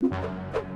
you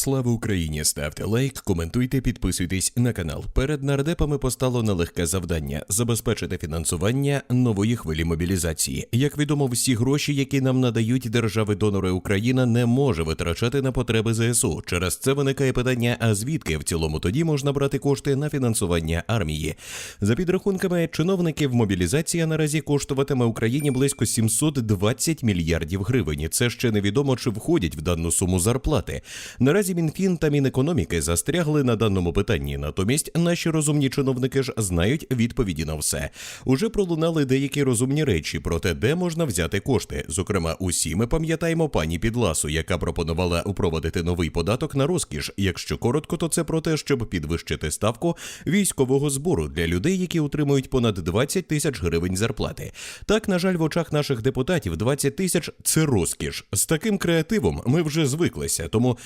Слава Україні! Ставте лайк, коментуйте, підписуйтесь на канал. Перед нардепами постало нелегке завдання забезпечити фінансування нової хвилі мобілізації. Як відомо, всі гроші, які нам надають держави-донори Україна, не може витрачати на потреби ЗСУ. Через це виникає питання: а звідки в цілому тоді можна брати кошти на фінансування армії? За підрахунками чиновників, мобілізація наразі коштуватиме Україні близько 720 мільярдів гривень. Це ще невідомо, чи входять в дану суму зарплати. Наразі Мінфін та Мінекономіки застрягли на даному питанні. Натомість наші розумні чиновники ж знають відповіді на все. Уже пролунали деякі розумні речі про те, де можна взяти кошти. Зокрема, усі ми пам'ятаємо пані Підласу, яка пропонувала упровадити новий податок на розкіш. Якщо коротко, то це про те, щоб підвищити ставку військового збору для людей, які отримують понад 20 тисяч гривень зарплати. Так, на жаль, в очах наших депутатів 20 тисяч це розкіш. З таким креативом ми вже звиклися, тому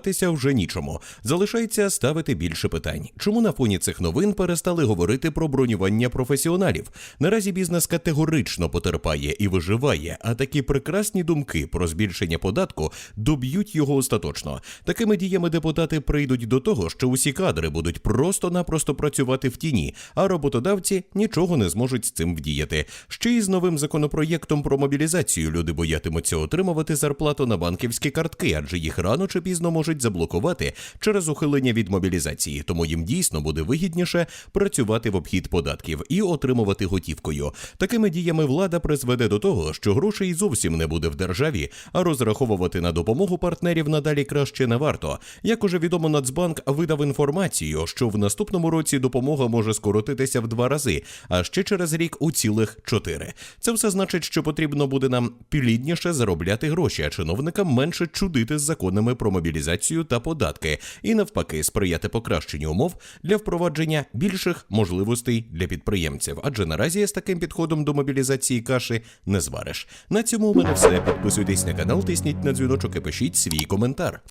дивуватися вже нічому. Залишається ставити більше питань. Чому на фоні цих новин перестали говорити про бронювання професіоналів? Наразі бізнес категорично потерпає і виживає, а такі прекрасні думки про збільшення податку доб'ють його остаточно. Такими діями депутати прийдуть до того, що усі кадри будуть просто-напросто працювати в тіні, а роботодавці нічого не зможуть з цим вдіяти. Ще й з новим законопроєктом про мобілізацію люди боятимуться отримувати зарплату на банківські картки, адже їх рано чи пізно можуть заблокувати через ухилення від мобілізації. Тому їм дійсно буде вигідніше працювати в обхід податків і отримувати готівкою. Такими діями влада призведе до того, що грошей зовсім не буде в державі, а розраховувати на допомогу партнерів надалі краще не варто. Як уже відомо, Нацбанк видав інформацію, що в наступному році допомога може скоротитися в два рази, а ще через рік у цілих чотири. Це все значить, що потрібно буде нам плідніше заробляти гроші, а чиновникам менше чудити з законами про мобілізацію та податки, і навпаки сприяти покращенню умов для впровадження більших можливостей для підприємців. Адже наразі з таким підходом до мобілізації каші не звариш. На цьому у мене все. Підписуйтесь на канал, тисніть на дзвіночок і пишіть свій коментар.